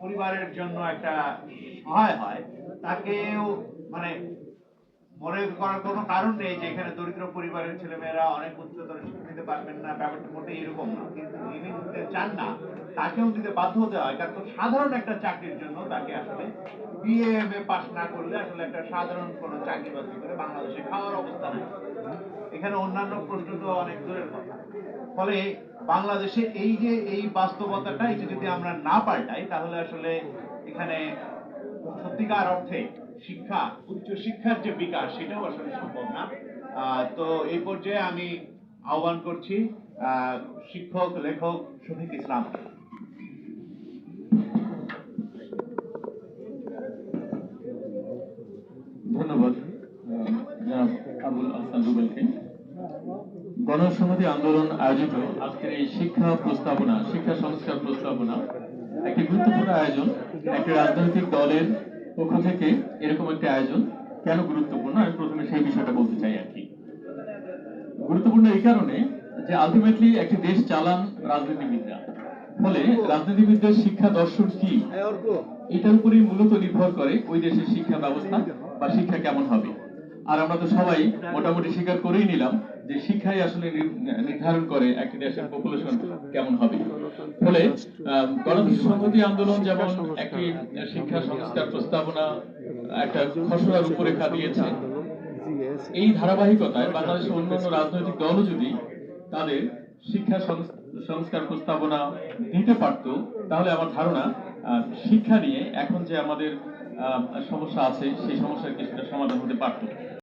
পরিবারের জন্য একটা সহায় হয়। তাকেও মানে মনে করার কোনো কারণ নেই যে এখানে দরিদ্র পরিবারের ছেলেমেয়েরা অনেক উচ্চতর শিক্ষা নিতে পারবেন না, ব্যাপারটা মোটেই এরকম না। কিন্তু যিনি নিতে চান না, তাকেও নিতে বাধ্য হতে হয়। কারণ সাধারণ একটা চাকরির জন্য তাকে আসলে বিএ এম এ পাস না করলে আসলে একটা সাধারণ কোনো চাকরি বাকরি করে বাংলাদেশে খাওয়ার অবস্থা নাই। এখানে অন্যান্য প্রশ্ন তো অনেক দূরের কথা। ফলে বাংলাদেশে এই যে এই বাস্তবতাটা এটা যদি আমরা না পাল্টাই, তাহলে আসলে এখানে সত্যিকার অর্থে শিক্ষা উচ্চ শিক্ষার যে বিকাশ, সেটাও আসলে সম্ভব না। তো এই পর্যায়ে আমি আহ্বান করছি শিক্ষক, লেখক শফিক ইসলাম। ধন্যবাদ আবুল আহসান রুবেলকে। গণসংহতি আন্দোলন আয়োজিত আজকের এই শিক্ষা প্রস্তাবনা শিক্ষা সংস্কার প্রস্তাবনা একটি গুরুত্বপূর্ণ আয়োজন। একটি রাজনৈতিক দলের পক্ষ থেকে এরকম একটি আয়োজন। কেন গুরুত্বপূর্ণ? আমি প্রথমে সেই বিষয়টা বলতে চাই আর কি। গুরুত্বপূর্ণ এই কারণে যে আলটিমেটলি একটি দেশ চালান রাজনীতিবিদরা। ফলে রাজনীতিবিদদের শিক্ষা দর্শন কি? এটার উপরেই মূলত নির্ভর করে ওই দেশের শিক্ষা ব্যবস্থা বা শিক্ষা কেমন হবে। আর আমরা তো সবাই মোটামুটি স্বীকার করেই নিলাম যে শিক্ষাই আসলে নির্ধারণ করে একটি দেশের পপুলেশন কেমন হবে। ফলে আহ, গণসংহতি আন্দোলন যেমন একটি শিক্ষা সংস্কার প্রস্তাবনা একটা খসড়ার রূপরেখা দিয়েছে এই ধারাবাহিকতায় বাংলাদেশের অন্যান্য রাজনৈতিক দলও যদি তাদের শিক্ষা সংস- সংস্কার প্রস্তাবনা দিতে পারত তাহলে আমার ধারণা শিক্ষা নিয়ে এখন যে আমাদের সমস্যা আছে সেই সমস্যার কিছুটা সমাধান হতে পারত।